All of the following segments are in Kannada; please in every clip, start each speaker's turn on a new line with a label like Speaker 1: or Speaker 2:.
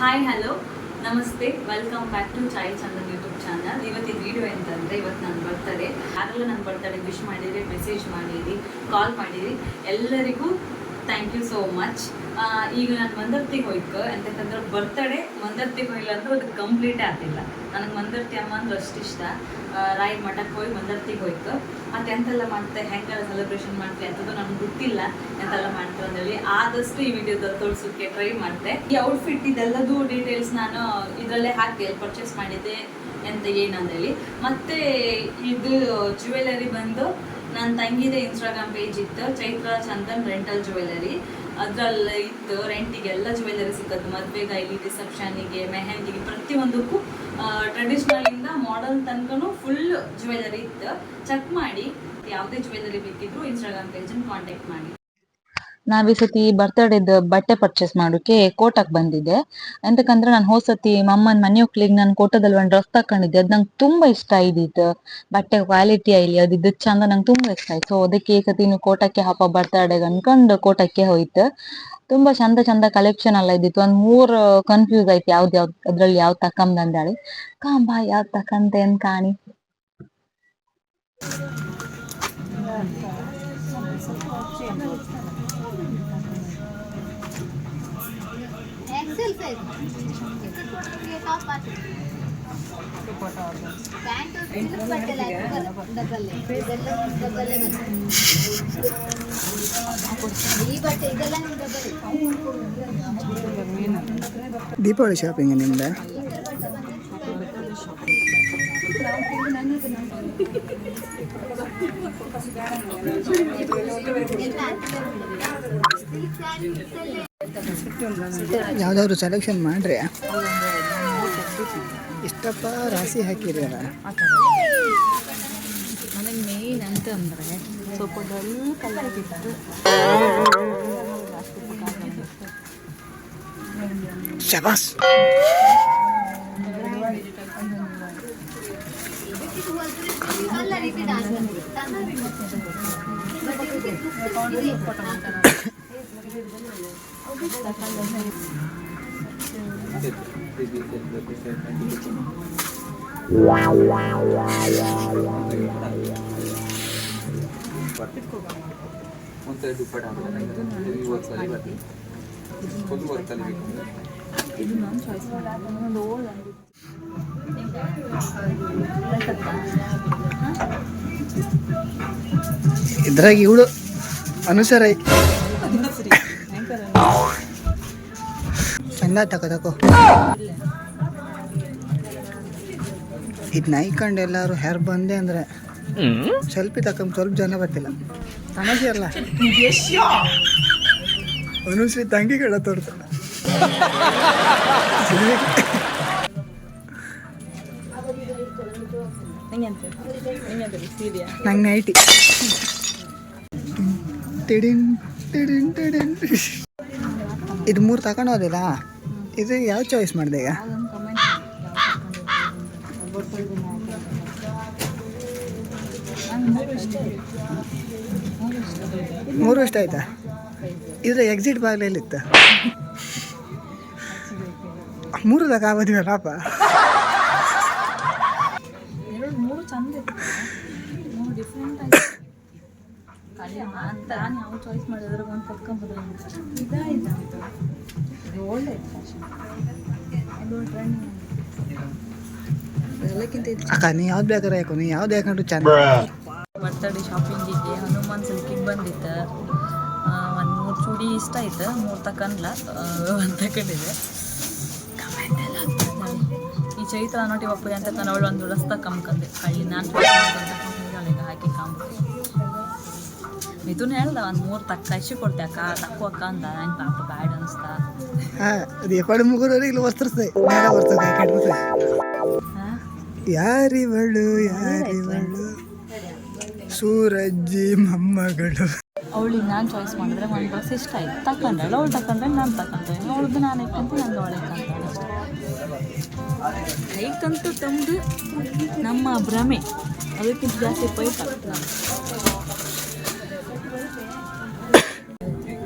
Speaker 1: ಹಾಯ್ ಹಲೋ ನಮಸ್ತೆ welcome back to Chai Chandan YouTube channel ಇವತ್ತಿನ ವಿಡಿಯೋ ಅಂತಂದ್ರೆ ಇವತ್ತು ನಾನು ಬರ್ತಡೆ ಯಾರೆಲ್ಲ ನನ್ನ ಬರ್ತಡೆ ವಿಶ್ ಮಾಡಿರಿ ಮೆಸೇಜ್ ಮಾಡಿರಿ ಕಾಲ್ ಮಾಡಿರಿ, ಎಲ್ಲರಿಗೂ ಥ್ಯಾಂಕ್ ಯು ಸೋ ಮಚ್ ಈಗ ನಾನು ಮಂದರ್ತಿಗೆ ಹೋಯ್ತು. ಎಂತಕ್ಕಂದ್ರೆ ಬರ್ತಡೆ ಮಂದರ್ತಿಗೆ ಹೋಗಿಲ್ಲ ಅಂದ್ರೆ ಅದು ಕಂಪ್ಲೀಟೇ ಆಗ್ತಿಲ್ಲ ನನಗೆ ಮಂದರ್ತಿ ಅಮ್ಮ ಅಂದ್ರೆ ಅಷ್ಟು ಇಷ್ಟ. ರಾಯಿ ಮಠಕ್ಕೆ ಹೋಗಿ ಮಂದರ್ತಿಗೆ ಹೋಯ್ತು. ಮತ್ತೆ ಎಂತೆಲ್ಲ ಮಾಡ್ತೆ, ಹೆಂಗೆಲ್ಲ ಸೆಲೆಬ್ರೇಷನ್ ಮಾಡ್ತೆ ಅಂತದ್ದು ನನಗೆ ಗೊತ್ತಿಲ್ಲ ಎಂತೆಲ್ಲ ಮಾಡ್ತಾರೆ ಅಂತೇಳಿ ಆದಷ್ಟು ಈ ವಿಡಿಯೋದಲ್ಲಿ ತೋರಿಸೋಕ್ಕೆ ಟ್ರೈ ಮಾಡ್ತೆ. ಈ ಔಟ್ಫಿಟ್ ಇದೆಲ್ಲದೂ ಡೀಟೇಲ್ಸ್ ನಾನು ಇದರಲ್ಲೇ ಹಾಕಿ ಪರ್ಚೇಸ್ ಮಾಡಿದ್ದೆ ಎಂತ ಏನಂದೇಳಿ. ಮತ್ತೆ ಇದು ಜ್ಯುವೆಲರಿ ಬಂದು ನನ್ನ ತಂಗಿದೆ ಇನ್ಸ್ಟಾಗ್ರಾಮ್ ಪೇಜ್ ಇತ್ತು, ಚೈತ್ರ, ಚಂದನ್ ರೆಂಟಲ್ ಜ್ಯುವೆಲರಿ ಅದರಲ್ಲಿ ಇತ್ತು ರೆಂಟಿಗೆಲ್ಲ ಜ್ಯುವೆಲರಿ ಸಿಕ್ಕತ್ತು ಮದುವೆಗೆ ಇಲ್ಲಿ ರಿಸೆಪ್ಷನಿಗೆ ಮೆಹಂದಿಗೆ, ಪ್ರತಿಯೊಂದಕ್ಕೂ ಟ್ರೆಡಿಷ್ನಲಿಂದ ಮಾಡಲ್ ತನಕನೂ ಫುಲ್ ಜ್ಯುವೆಲರಿ ಇತ್ತು. ಚೆಕ್ ಮಾಡಿ, ಯಾವುದೇ ಜ್ಯುವೆಲರಿ ಬೇಕಿದ್ರು ಇನ್ಸ್ಟಾಗ್ರಾಮ್ ಪೇಜನ್ನು ಕಾಂಟ್ಯಾಕ್ಟ್ ಮಾಡಿ.
Speaker 2: ನಾವ್ ಈ ಸತಿ ಬರ್ತಡೇದ್ ಬಟ್ಟೆ ಪರ್ಚೇಸ್ ಮಾಡೋಕೆ ಕೋಟಕ್ ಬಂದಿದ್ದೆ. ಎಂತಕಂದ್ರೆ ನಾನು ಹೋದ್ ಸತಿ ಮಮ್ಮನ್ ಮನೆ ಹೋಗ್ಲಿಕ್ಕೆ ನಾನು ಕೋಟದಲ್ಲಿ ಒಂದ್ ಡ್ರೆಸ್ ತಕೊಂಡಿದ್ದೆ. ಅದ್ ನಂಗೆ ತುಂಬಾ ಇಷ್ಟ ಆಯ್ದಿತ್ತು. ಬಟ್ಟೆ ಕ್ವಾಲಿಟಿ ಆಯ್ಲಿ ಅದಿದ್ದು ಚಂದ ನಂಗೆ ತುಂಬಾ ಇಷ್ಟ ಆಯ್ತು. ಸೊ ಅದಕ್ಕೆ ಈ ಸತಿ ಕೋಟಕ್ಕೆ ಹಬ್ಬ ಬರ್ತಡೆಗೆ ಅನ್ಕೊಂಡು ಕೋಟಕ್ಕೆ ಹೋಯ್ತು. ತುಂಬಾ ಚಂದ ಚಂದ ಕಲೆಕ್ಷನ್ ಎಲ್ಲ ಇದ್ದಿತ್ತು. ಒಂದ್ ಮೂರ್ ಕನ್ಫ್ಯೂಸ್ ಆಯ್ತು ಯಾವ್ದ್ ಯಾವ್ದ್, ಅದ್ರಲ್ಲಿ ಯಾವ್ದ್ ತಕಂದ್ ಅಂದಾಳಿ ಕಾಂಬ ಯಾವ್ದ್ ತಕಂತೆ ಅಂತ ಕಾಣಿ.
Speaker 3: ದೀಪಾವಳಿ ಶಾಪಿಂಗ್ ನಿಮ್ದು ಯಾವ್ದಾದ್ರು ಸೆಲೆಕ್ಷನ್ ಮಾಡ್ರಿ ಇಷ್ಟಪ್ಪ ರಾಶಿ ಹಾಕಿರಿ ಅಲ್ಲ
Speaker 2: ನನಗೆ ಮೇನ್ ಅಂತ ಅಂದ್ರೆ ಸ್ವಲ್ಪ ಡಲ್ ಕಲರ್ ಇತ್ತು
Speaker 3: ಶಬಾಸ್
Speaker 4: ವರ್ಕಲ್ಲಿ ಬೇಕು
Speaker 2: ಇದು ನಾನು ಚಾಯ್ಸ್
Speaker 3: ಇದ್ರಾಗ ಇವಳು ಅನುಸರ ಚಂದ ತಕೋ ತಕೋ ಇದನ್ನ ಐಕಂಡು ಎಲ್ಲಾರು ಯಾರು ಬಂದೆ ಅಂದ್ರೆ ಸೆಲ್ಫಿ ತಕೊಂಡ್ ಸ್ವಲ್ಪ ಜನ ಬರ್ತಿಲ್ಲ. ಸಮಸ್ಯೆ ಅಲ್ಲ. ತಂಗಿ ಕಡ ತೋರ್ತಾಳೆ ನಂಗೆ ನೈಟಿ. ತಿಡಿನ್ ತಿಡಿನ್ ತಿಡಿನ್. ಇದು ಮೂರು ತಗೊಂಡೋದಿಲ್ಲ ಇದು ಯಾವ ಚಾಯ್ಸ್ ಮಾಡಿದೆ ಈಗ? ಮೂರು ವರ್ಷ ಆಯ್ತಾ? ಇದ್ರ ಎಕ್ಸಿಟ್ ಬಾಗಿಲಲ್ಲಿತ್ತ ಮೂರು ತಗ ಆಗೋದಿಲ್ಲ ಪಾಪ
Speaker 2: ಎರಡು ಮೂರು ಚಂದ ಇತ್ತು ಮೂರು ಡಿಫ್ರೆಂಟ್ ಆಗಿ ಖಾಲಿ ಅಂತ ನಾನು ಯಾವ ಚಾಯ್ಸ್ ಮಾಡಿದ್ರೆ ಒಂದು ಕತ್ಕೊಂಡ್ಬಂದ್ರೆ ಇದಾಯ್ತು? ಒಳ್ಳೆ ಫ್ಯಾಷನ್ ಟ್ರೆಂಡಿಂಗ್
Speaker 3: ಅಕ್ಕ ನೀ ಯಾವ್ದು ಬೇಕಾರೆ ಯಾಕೋ ನೀ ಯಾವ್ದು ಚಂದ
Speaker 2: ಬರ್ತಡೇ ಶಾಪಿಂಗಿಗೆ ಹನುಮಾನ್ ಸಿಲ್ಕಿಗೆ ಬಂದಿತ್ತು. ಒಂದು ಮೂರು ಚೂಡಿ ಇಷ್ಟ ಆಯ್ತು ಮೂರು ತಕೊಂಡ್ಲ ಒಂದು ಹಾಕ್ತಿದ್ದಾರೆ. ಈ ಚೈತ್ರ ನೋಟಿ ಒಪ್ಪಿಗೆ ಅಂತ ಅವಳು ಒಂದು ರಸ್ತ ಕಮ್ಕಂದೆ. ಹಳ್ಳಿ ನಾನು ಮಿಥುನ್ ಹೇಳ್ದ ಒಂದು ಮೂರು ತಕ್ಕ ಇಷ್ಟು ಕೊಡ್ತೆ ಅಕ್ಕ ತಕ್ಕು ಅಕ್ಕ ಅಂದ ನಂಗೆ ಪಾಪ ಬ್ಯಾಡ್ ಅನಿಸ್ತ.
Speaker 3: ಎಕಡೆ ಮುಗುರವ್ರಿಗೆ ಇಲ್ಲಿ ವಸ್ತ್ರಸ್ತೆ ಮೇಲ ಬರ್ತದೆ ಕಟ್ಬಿಟ್ರೆ
Speaker 2: ಹಾಂ?
Speaker 3: ಯಾರಿವಳು ಯಾರಿವಳು? ಸೂರಜ್ಜಿ ಮೊಮ್ಮಗಳು.
Speaker 2: ಅವಳಿಗೆ ನಾನು ಚಾಯ್ಸ್ ಮಾಡಿದ್ರೆ ಒಂದು ಡ್ರೆಸ್ ಇಷ್ಟ ಆಯ್ತು. ತಕ್ಕಂಡ್ರೆ ಅವಳು ತಕೊಂಡ್ರೆ ನಾನು ತಕೊಂಡ್ರೆ ಅವಳದ್ದು ನಾನು ಇಟ್ಕೊಂತ ನಂಗೆ ಅವಳೆ ಕೈಕಂತೂ ತಂದು ನಮ್ಮ ಭ್ರಮೆ. ಅದಕ್ಕಿಂತ ಜಾಸ್ತಿ ಪೈಪ್ ಆಗ್ತದೆ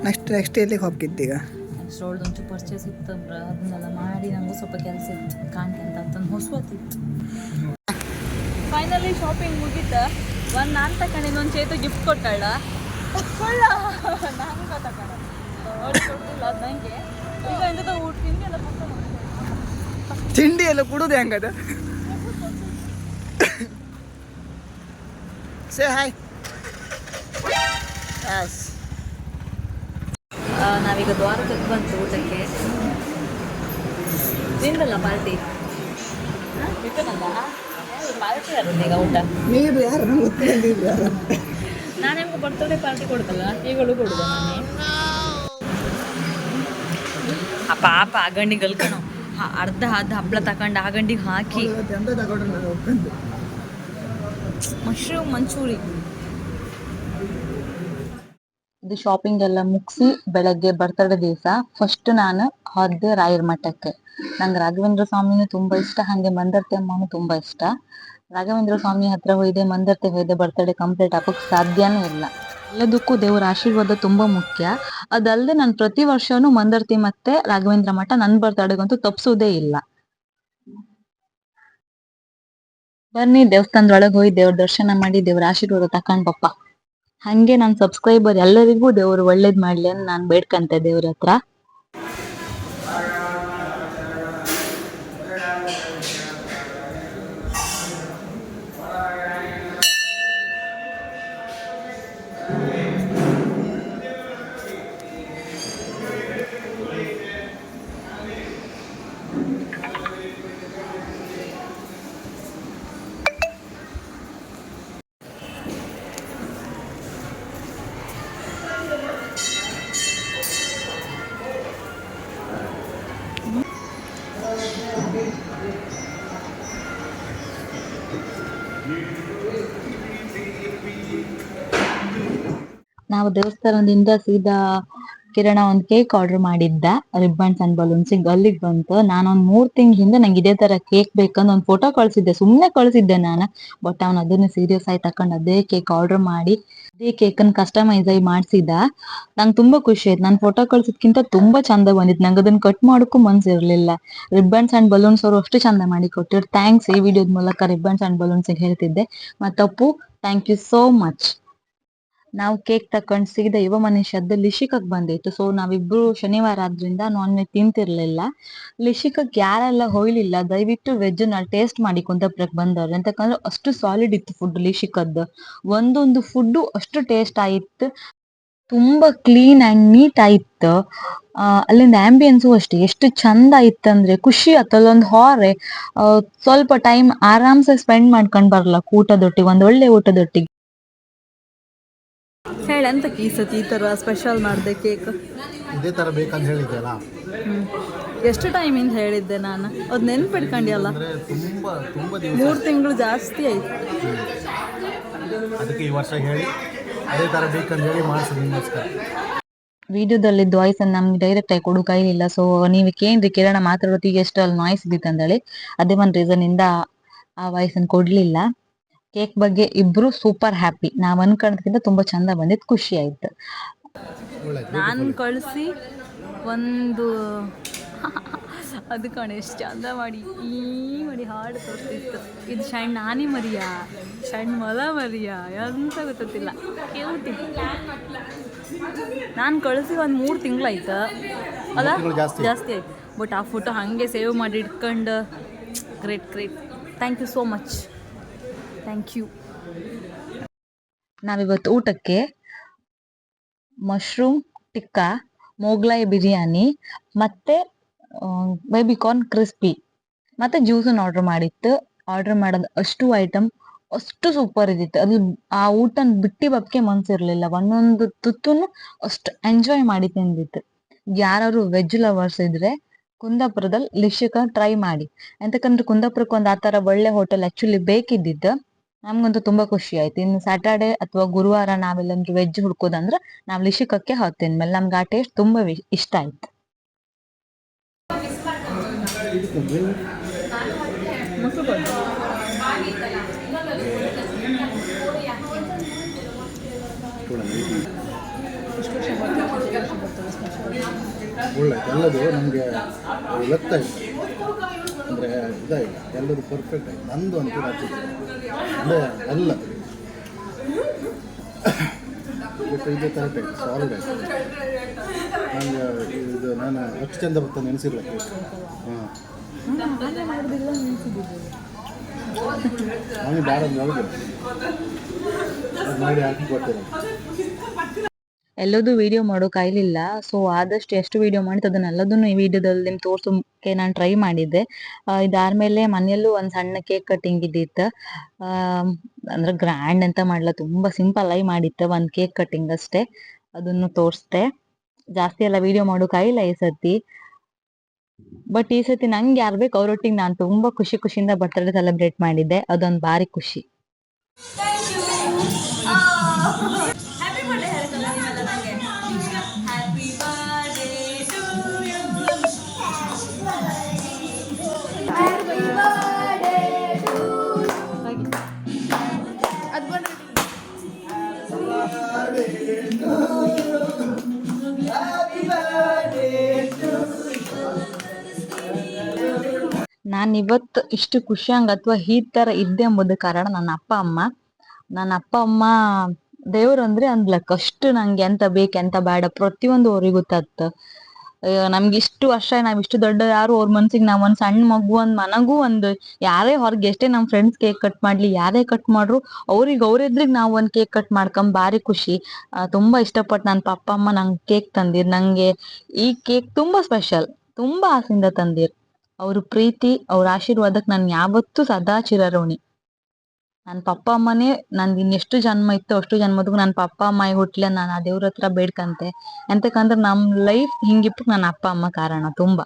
Speaker 3: ನೆಕ್ಸ್ಟ್ ನೆಕ್ಸ್ಟ್ ಎಲ್ಲಿಗೆ ಹೋಗ್ತಿದ್ದೀಗ?
Speaker 1: ಅಷ್ಟರೊಳಗೆ ಒಂಚೂರು ಪರ್ಚೇಸ್ ಇತ್ತಂದ್ರೆ ಅದನ್ನೆಲ್ಲ ಮಾಡಿ ನಂಗೂ ಸ್ವಲ್ಪ ಕೆಲಸ ಇತ್ತು ಕಾಣ್ಕೊಂತ ಅಂತಂದು ಹೊಸವತ್ತಿತ್ತು ಫೈನಲಿ ಶಾಪಿಂಗ್ ಮುಗೀತ. ಒಂದು ನಾನು ತಗೊಂಡಿದ್ದು ಇನ್ನೊಂದು ಚೇತು ಗಿಫ್ಟ್ ಕೊಟ್ಟಾಳ ಕೊಳ್ಳ ನಾನು ತಗೊಂಡ ಕೊಟ್ಟಿಲ್ಲ ಅದು ನನಗೆ ಈಗ ಊಟ ತಿಂಡಿ ಎಲ್ಲ
Speaker 3: ತಿಂಡಿ ಎಲ್ಲ ಕುಡುದು ಹೆಂಗದ? ಸೇ ಹಾಯ್ ಎಸ್
Speaker 1: ನಾವೀಗ ದ್ವಾರಕಕ್ಕೆ ಬಂತು ಊಟಕ್ಕೆ. ನಿಂದಲ್ಲ ಪಾರ್ಟಿ? ಪಾರ್ಟಿ ಈಗ ಊಟ?
Speaker 3: ನೀವು ಯಾರು?
Speaker 1: ನಾನು ಬರ್ತಡೇ ಪಾರ್ಟಿ ಕೊಡ್ತಲ್ಲ ಈಗಳು ಕೊಡುದ ನಾನೇ ಆ ಪಾಪ ಆ ಗಂಡಿಗೆ ಗಲ್ಕಣ. ಅರ್ಧ ಅರ್ಧ ಹಪ್ಪಳ ತಕೊಂಡು ಆ ಗಂಡಿಗೆ ಹಾಕಿ. ಮಶ್ರೂಮ್ ಮಂಚೂರಿ.
Speaker 2: ಇದು ಶಾಪಿಂಗ್ ಎಲ್ಲ ಮುಗಿಸಿ ಬೆಳಗ್ಗೆ ಬರ್ತಡೇ ದಿವಸ ಫಸ್ಟ್ ನಾನು ಹೋದೆ ರಾಯರ ಮಠಕ್ಕೆ. ನಂಗೆ ರಾಘವೇಂದ್ರ ಸ್ವಾಮಿನೂ ತುಂಬಾ ಇಷ್ಟ, ಹಾಗೆ ಮಂದರ್ತಿ ಅಮ್ಮನೂ ತುಂಬಾ ಇಷ್ಟ. ರಾಘವೇಂದ್ರ ಸ್ವಾಮಿ ಹತ್ರ ಹೋಯ್ದೆ, ಮಂದರ್ತಿ ಹೋಯ್ದೆ ಬರ್ತಡೇ ಕಂಪ್ಲೀಟ್ ಆಗಕ್ಕೆ ಸಾಧ್ಯನೂ ಇಲ್ಲ. ಎಲ್ಲದಕ್ಕೂ ದೇವರ ಆಶೀರ್ವಾದ ತುಂಬಾ ಮುಖ್ಯ. ಅದಲ್ಲದೆ ನಾನು ಪ್ರತಿ ವರ್ಷನೂ ಮಂದರ್ತಿ ಮತ್ತೆ ರಾಘವೇಂದ್ರ ಮಠ ನನ್ನ ಬರ್ತಡೆಗಂತೂ ತಪ್ಪಿಸೋದೇ ಇಲ್ಲ. ಬನ್ನಿ ದೇವಸ್ಥಾನದೊಳಗೆ ಹೋಗಿ ದೇವ್ರ ದರ್ಶನ ಮಾಡಿ, ದೇವ್ರ ಆಶೀರ್ವಾದ ತಕೊಂಡ್ ಹಂಗೆ ನನ್ನ ಸಬ್ಸ್ಕ್ರೈಬರ್ ಎಲ್ಲರಿಗೂ ದೇವ್ರು ಒಳ್ಳೇದ್ ಮಾಡ್ಲಿ ಅಂತ ನಾನು ಬೇಡ್ಕಂತೆ ದೇವ್ರ ಹತ್ರ. ನಾವು ದೇವಸ್ಥಾನದಿಂದ ಸೀದಾ ಕಿರಣ ಒಂದ್ ಕೇಕ್ ಆರ್ಡರ್ ಮಾಡಿದ್ದ. ರಿಬ್ಬನ್ಸ್ ಅಂಡ್ ಬಲೂನ್ಸ್ ಅಲ್ಲಿಗೆ ಬಂತು. ನಾನೊಂದ್ ಮೂರ್ ತಿಂಗಳ ಹಿಂದೆ ನಂಗೆ ಇದೇ ತರ ಕೇಕ್ ಬೇಕಂತ ಒಂದ್ ಫೋಟೋ ಕಳ್ಸಿದ್ದೆ. ಸುಮ್ನೆ ಕಳ್ಸಿದ್ದೆ ನಾನು. ಬಟ್ ಅವ್ನ ಅದನ್ನ ಸೀರಿಯಸ್ ಆಗಿ ತಕೊಂಡ್ ಅದೇ ಕೇಕ್ ಆರ್ಡರ್ ಮಾಡಿ, ಅದೇ ಕೇಕ್ ಅನ್ನ ಕಸ್ಟಮೈಸ್ ಆಗಿ ಮಾಡ್ಸಿದ. ನಂಗೆ ತುಂಬಾ ಖುಷಿ ಆಯ್ತು. ನಾನು ಫೋಟೋ ಕಳ್ಸಿದ್ಕಿಂತ ತುಂಬಾ ಚಂದ ಬಂದಿತ್ತು. ನಂಗೆ ಅದನ್ನ ಕಟ್ ಮಾಡೋಕ್ಕೂ ಮನ್ಸ್ ಇರ್ಲಿಲ್ಲ. ರಿಬ್ಬನ್ಸ್ ಅಂಡ್ ಬಲೂನ್ಸ್ ಅವರು ಅಷ್ಟು ಚಂದ ಮಾಡಿ ಕೊಟ್ಟಿರು. ಥ್ಯಾಂಕ್ಸ್ ಈ ವಿಡಿಯೋದ ಮೂಲಕ ರಿಬ್ಬನ್ಸ್ ಅಂಡ್ ಬಲೂನ್ಸ್ ಹೇಳ್ತಿದ್ದೆ. ಮತ್ತಪ್ಪು ಥ್ಯಾಂಕ್ ಯು ಸೋ ಮಚ್ ನಾವು ಕೇಕ್ ತಕೊಂಡ್ ಸಿಗದ ಯುವ ಮನುಷ್ಯದ್ದು ಲಿಶಿಕಕ್ ಬಂದಿತ್ತು. ಸೊ ನಾವಿಬ್ರು ಶನಿವಾರ ಆದ್ರಿಂದ ನಾನ್ ವೆಜ್ ತಿಂತಿರ್ಲಿಲ್ಲ. ಲಿಶಿಕಕ್ ಯಾರೆಲ್ಲ ಹೋಯ್ಲಿಲ್ಲ ದಯವಿಟ್ಟು ವೆಜ್ ಟೇಸ್ಟ್ ಮಾಡಿ ಕುಂತಪ್ರಕ್ ಬಂದವ್ರು. ಎಂತಕಂದ್ರೆ ಅಷ್ಟು ಸಾಲಿಡ್ ಇತ್ತು ಫುಡ್ ಲಿಶಿಕದ್ದು. ಒಂದೊಂದು ಫುಡ್ ಅಷ್ಟು ಟೇಸ್ಟ್ ಆಯಿತ್ತು ತುಂಬಾ ಕ್ಲೀನ್ ಅಂಡ್ ನೀಟ್ ಆಯ್ತು ಆ, ಅಲ್ಲಿಂದ ಆಂಬಿಯನ್ಸು ಅಷ್ಟೇ. ಎಷ್ಟು ಚಂದ ಇತ್ತಂದ್ರೆ ಖುಷಿ ಆಯ್ತು ಅಲ್ಲೊಂದು ಹಾರೆ ಸ್ವಲ್ಪ ಟೈಮ್ ಆರಾಮ್ಸೆ ಸ್ಪೆಂಡ್ ಮಾಡ್ಕೊಂಡ್ ಬರಲ್ಲ ಊಟದೊಟ್ಟಿಗೆ ಒಂದು ಒಳ್ಳೆ ಊಟದೊಟ್ಟಿಗೆ.
Speaker 1: ಹೇಳ ಎಂತಕ್ಕೆ ಈ ಸತಿ ಈ ಥರ ಸ್ಪೆಷಲ್ ಮಾಡಿದೆ ಕೇಕ್
Speaker 5: ಇದೇ ಥರ ಬೇಕಂತ ಹೇಳಿದ್ದೆಲ್ಲ
Speaker 1: ಎಷ್ಟು ಟೈಮಿಂದ ಹೇಳಿದ್ದೆ ನಾನು? ಅದು ನೆನ್ಪಿಟ್ಕೊಂಡಿಯಲ್ಲ?
Speaker 5: ಅಂದರೆ ತುಂಬ ತುಂಬ
Speaker 1: ಮೂರು ತಿಂಗಳು ಜಾಸ್ತಿ ಆಯ್ತು.
Speaker 5: ಅದಕ್ಕೆ ಈ ವರ್ಷ ಹೇಳಿ ಅದೇ ಥರ ಬೇಕಂತ ಹೇಳಿ ಮಾಡಿಸಿ ನಿಮಗೋಸ್ಕರ.
Speaker 2: ವಿಡಿಯೋದಲ್ಲಿ ವಾಯ್ಸ್ ಅನ್ನು ನಮ್ಗೆ ಡೈರೆಕ್ಟ್ ಆಗಿ ಕೊಡು ಕೈಲಿಲ್ಲ. ಸೊ ನೀವು ಕೇಂದ್ರಿ ಕಿರಣ ಮಾತಾಡೋತ್ತಿಗೆ ಎಷ್ಟು ಅಲ್ಲಿ ನಾಯ್ಸ್ ಇದ್ದಿತ್ತು ಅಂದೇಳಿ ಅದೇ ಒಂದು ರೀಸನ್ ಇಂದ ಆ ವಾಯ್ಸ್ ಅನ್ನು ಕೊಡ್ಲಿಲ್ಲ. ಕೇಕ್ ಬಗ್ಗೆ ಇಬ್ರು ಸೂಪರ್ ಹ್ಯಾಪಿ. ನಾವ್ ಅನ್ಕೊಂಡ್ಕಿಂತ ತುಂಬಾ ಚಂದ ಬಂದಿದ್ ಖುಷಿ ಆಯ್ತು.
Speaker 1: ನಾನು ಕಳಿಸಿ ಒಂದು ಅದು ಕಣ ಎಷ್ಟು ಚಂದ ಮಾಡಿ ಈ ಮಾಡಿ ಹಾಡು ತೋರಿಸ್ತಿತ್ತು ಇದು ಸಣ್ಣ ನಾನೇ ಮರಿಯಾ ಸಣ್ಣ ಮೊಲ ಮರಿಯಾ ಎಂತ ಗೊತ್ತಿಲ್ಲ ಕ್ಯೂಟ್ ನಾನು ಕಳಿಸಿ ಒಂದು ಮೂರು ತಿಂಗಳಾಯ್ತು. ಅಲ್ಲ
Speaker 5: ಜಾಸ್ತಿ.
Speaker 1: ಆಯ್ತು. ಬಟ್ ಆ ಫೋಟೋ ಹಾಗೆ ಸೇವ್ ಮಾಡಿ ಇಟ್ಕೊಂಡು great great thank you so much thank you
Speaker 2: ನಾವಿವತ್ತು ಊಟಕ್ಕೆ ಮಶ್ರೂಮ್ ಟಿಕ್ಕಾ ಮೊಗ್ಲಾಯಿ ಬಿರಿಯಾನಿ ಮತ್ತೆ ಬೇಬಿ ಕಾರ್ನ್ ಕ್ರಿಸ್ಪಿ ಮತ್ತೆ ಜ್ಯೂಸನ್ನು ಆರ್ಡರ್ ಮಾಡಿತ್ತು. ಆರ್ಡರ್ ಮಾಡೋದು ಅಷ್ಟು ಐಟಮ್ ಅಷ್ಟು ಸೂಪರ್ ಇದ್ದಿತ್ತು. ಅದು ಆ ಊಟನ ಬಿಟ್ಟಿ ಬಪ್ಪಕ್ಕೆ ಮನ್ಸಿರ್ಲಿಲ್ಲ. ಒಂದೊಂದು ತುತ್ತುನು ಅಷ್ಟು ಎಂಜಾಯ್ ಮಾಡಿ ತಿಂದಿತ್ತು. ಯಾರು ವೆಜ್ ಲವರ್ಸ್ ಇದ್ರೆ ಕುಂದಾಪುರದಲ್ಲಿ ಲಿಶಿಕ ಟ್ರೈ ಮಾಡಿ. ಎಂತಕಂದ್ರೆ ಕುಂದಾಪುರಕ್ಕೆ ಒಂದು ಆ ತರ ಒಳ್ಳೆ ಹೋಟೆಲ್ ಆಕ್ಚುಲಿ ಬೇಕಿದ್ದಿದ್ದು. ನಮ್ಗಂತೂ ತುಂಬಾ ಖುಷಿ ಆಯ್ತು. ಇನ್ನು ಸ್ಯಾಟರ್ಡೆ ಅಥವಾ ಗುರುವಾರ ನಾವೆಲ್ಲಂದ್ರೂ ವೆಜ್ ಹುಡ್ಕೋದಂದ್ರೆ ನಾವು ಲಿಶಿಕಕ್ಕೆ ಹೋಗ್ತೀನಿ ಮೇಲೆ ನಮ್ಗೆ ಆ ಟೇಸ್ಟ್ ತುಂಬಾ ಇಷ್ಟ ಆಯ್ತು.
Speaker 5: ಎಲ್ಲದು ನಮಗೆ ಗೊತ್ತಾಯಿತು ಅಂದರೆ ಇದಾಯಿಲ್ಲ ಎಲ್ಲದು ಪರ್ಫೆಕ್ಟ್ ಆಯಿತು. ನಂದು ಅಂತ ಅಂದರೆ ಎಲ್ಲ ಬಟ್ ಇದು ಕರೆಕ್ಟ್ ಆಯಿತು ಸಾಲಿಡ್ ಆಯಿತು ಇದು ನಾನು ಅಷ್ಟು ಚಂದ ಬರ್ತಾನೆ ನೆನೆಸಿಲ್ಲ ಹಾಂ ನನಗೆ ಬೇಡ ಅದು ಮಾಡಿ ಹಾಕಿ ಕೊಡ್ತೇನೆ.
Speaker 2: ಎಲ್ಲದೂ ವಿಡಿಯೋ ಮಾಡೋ ಕೈಲಿಲ್ಲ. ಸೊ ಆದಷ್ಟು ಎಷ್ಟು ವಿಡಿಯೋ ಮಾಡಿತ್ತು ಅದನ್ನೆಲ್ಲದನ್ನು ಈ ವಿಡಿಯೋದಲ್ಲಿ ನಿಮ್ಗೆ ತೋರಿಸೋಕೆ ನಾನು ಟ್ರೈ ಮಾಡಿದ್ದೆ. ಇದಾದ್ಮೇಲೆ ಮನೆಯಲ್ಲೂ ಒಂದು ಸಣ್ಣ ಕೇಕ್ ಕಟ್ಟಿಂಗ್ ಇದ್ದಿತ್ತು. ಅಂದ್ರೆ ಗ್ರ್ಯಾಂಡ್ ಅಂತ ಮಾಡಲ್ಲ ತುಂಬಾ ಸಿಂಪಲ್ ಆಗಿ ಮಾಡಿತ್ತು. ಒಂದು ಕೇಕ್ ಕಟ್ಟಿಂಗ್ ಅಷ್ಟೇ. ಅದನ್ನು ತೋರಿಸ್ದೆ. ಜಾಸ್ತಿ ಎಲ್ಲ ವಿಡಿಯೋ ಮಾಡೋ ಕೈಲ್ಲ ಈ ಸತಿ ಬಟ್ ಈ ಸತಿ ನಂಗೆ ಯಾರು ಬೇಕು ಅವರೊಟ್ಟಿಗೆ ನಾನು ತುಂಬಾ ಖುಷಿ ಖುಷಿಯಿಂದ ಬರ್ತಡೇ ಸೆಲೆಬ್ರೇಟ್ ಮಾಡಿದ್ದೆ. ಅದೊಂದು ಭಾರಿ ಖುಷಿ. ನಾನ್ ಇವತ್ತು ಇಷ್ಟು ಖುಷಿಯಂಗ ಅಥವಾ ಈ ತರ ಇದ್ದೆ ಎಂಬುದು ಕಾರಣ ನನ್ನ ಅಪ್ಪ ಅಮ್ಮ. ನನ್ನ ಅಪ್ಪ ಅಮ್ಮ ದೇವ್ರು ಅಂದ್ರೆ ಅಂದ್ಲಕ್ ಅಷ್ಟು ನಂಗೆ ಎಂತ ಬೇಕು, ಎಂತ ಬೇಡ ಪ್ರತಿಯೊಂದು ಅವ್ರಿಗೆ ಗೊತ್ತಾಗ್ತ ನಮ್ಗೆ ಇಷ್ಟು ವರ್ಷ, ನಾವ್ ಇಷ್ಟು ದೊಡ್ಡ ಯಾರು, ಅವ್ರ ಮನ್ಸಿಗೆ ನಾವ್ ಒಂದ್ ಸಣ್ಣ ಮಗು, ಒಂದ್ ಮನಗೂ ಒಂದು, ಯಾರೇ ಹೊರಗೆ ಎಷ್ಟೇ ನಮ್ ಫ್ರೆಂಡ್ಸ್ ಕೇಕ್ ಕಟ್ ಮಾಡ್ಲಿ, ಯಾರೇ ಕಟ್ ಮಾಡ್ರು, ಅವ್ರಿಗೆ ಅವ್ರೆದ್ರಿಗೆ ನಾವ್ ಒಂದ್ ಕೇಕ್ ಕಟ್ ಮಾಡ್ಕೊಂಡ್ ಬಾರಿ ಖುಷಿ. ತುಂಬಾ ಇಷ್ಟಪಟ್ಟು ನನ್ನ ಪಪ್ಪ ಅಮ್ಮ ನಂಗೆ ಕೇಕ್ ತಂದಿರ್. ನಂಗೆ ಈ ಕೇಕ್ ತುಂಬಾ ಸ್ಪೆಷಲ್ ತುಂಬಾ ಆಸೆಯಿಂದ ತಂದಿರ್. ಅವ್ರ ಪ್ರೀತಿ, ಅವ್ರ ಆಶೀರ್ವಾದಕ್ಕೆ ನಾನು ಯಾವತ್ತೂ ಸದಾ ಚಿರಋಣಿ. ನನ್ನ ಪಪ್ಪ ಅಮ್ಮನೇ ನಂದು ಇನ್ನೆಷ್ಟು ಜನ್ಮ ಇತ್ತು ಅಷ್ಟು ಜನ್ಮದಕ್ಕೂ ನನ್ನ ಪಪ್ಪ ಅಮ್ಮ ಹುಟ್ಲೆ ನಾನು ಆ ದೇವ್ರ ಹತ್ರ ಬೇಡ್ಕಂತೆ. ಎಂತಕ್ಕಂದ್ರೆ ನಮ್ ಲೈಫ್ ಹಿಂಗಿಪ್ಪಕ್ಕೆ ನನ್ನ ಅಪ್ಪ ಅಮ್ಮ ಕಾರಣ ತುಂಬಾ.